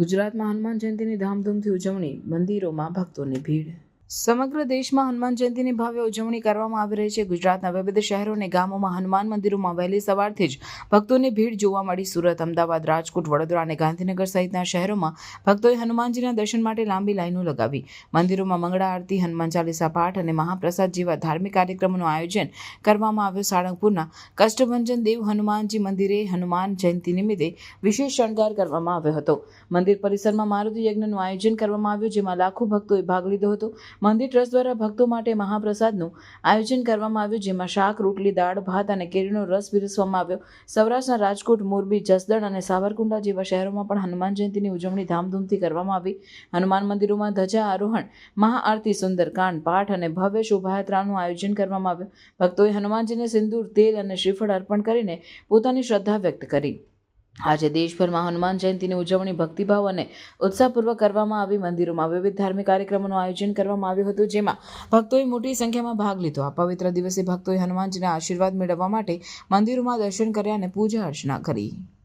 ગુજરાતમાં હનુમાન જયંતીની ધામધૂમથી ઉજવણી મંદિરોમાં ભક્તોની ભીડ સમગ્ર દેશમાં હનુમાન જયંતીની ભવ્ય ઉજવણી કરવામાં આવી રહી છે. ગુજરાતના વિવિધ શહેરો અને ગામોમાં હનુમાન મંદિરોમાં વહેલી સવારથી જ ભક્તોની ભીડ જોવા મળી. સુરત, અમદાવાદ, રાજકોટ, વડોદરા અને ગાંધીનગર સહિતના શહેરોમાં ભક્તોએ હનુમાનજીના દર્શન માટે લાંબી લાઈનો લગાવી. મંદિરોમાં મંગળા આરતી, હનુમાન ચાલીસા પાઠ અને મહાપ્રસાદ જેવા ધાર્મિક કાર્યક્રમોનું આયોજન કરવામાં આવ્યું. સાળંગપુરના કષ્ટભંજન દેવ હનુમાનજી મંદિરે હનુમાન જયંતી નિમિત્તે વિશેષ શણગાર કરવામાં આવ્યો હતો. મંદિર પરિસરમાં મારુતિ યજ્ઞનું આયોજન કરવામાં આવ્યું, જેમાં લાખો ભક્તોએ ભાગ લીધો હતો. મંદિર ટ્રસ્ટ દ્વારા ભક્તો માટે મહાપ્રસાદનું આયોજન કરવામાં આવ્યું, જેમાં શાક, રોટલી, દાળ, ભાત અને કેરીનો રસ પીરસવામાં આવ્યો. સૌરાષ્ટ્રના રાજકોટ, મોરબી, જસદણ અને સાવરકુંડલા જેવા શહેરોમાં પણ હનુમાન જયંતીની ઉજવણી ધામધૂમથી કરવામાં આવી. હનુમાન મંદિરોમાં ધજા આરોહણ, મહાઆરતી, સુંદરકાંડ, પાઠ અને ભવ્ય શોભાયાત્રાનું આયોજન કરવામાં આવ્યું. ભક્તોએ હનુમાનજીને સિંદૂર, તેલ અને શ્રીફળ અર્પણ કરીને પોતાની શ્રદ્ધા વ્યક્ત કરી. આજે દેશભરમાં હનુમાન જયંતીની ઉજવણી ભક્તિભાવ અને ઉત્સાહપૂર્વક કરવામાં આવી. મંદિરોમાં વિવિધ ધાર્મિક કાર્યક્રમોનું આયોજન કરવામાં આવ્યું હતું, જેમાં ભક્તોએ મોટી સંખ્યામાં ભાગ લીધો. આ પવિત્ર દિવસે ભક્તોએ હનુમાનજીના આશીર્વાદ મેળવવા માટે મંદિરોમાં દર્શન કર્યા અને પૂજા અર્ચના કરી.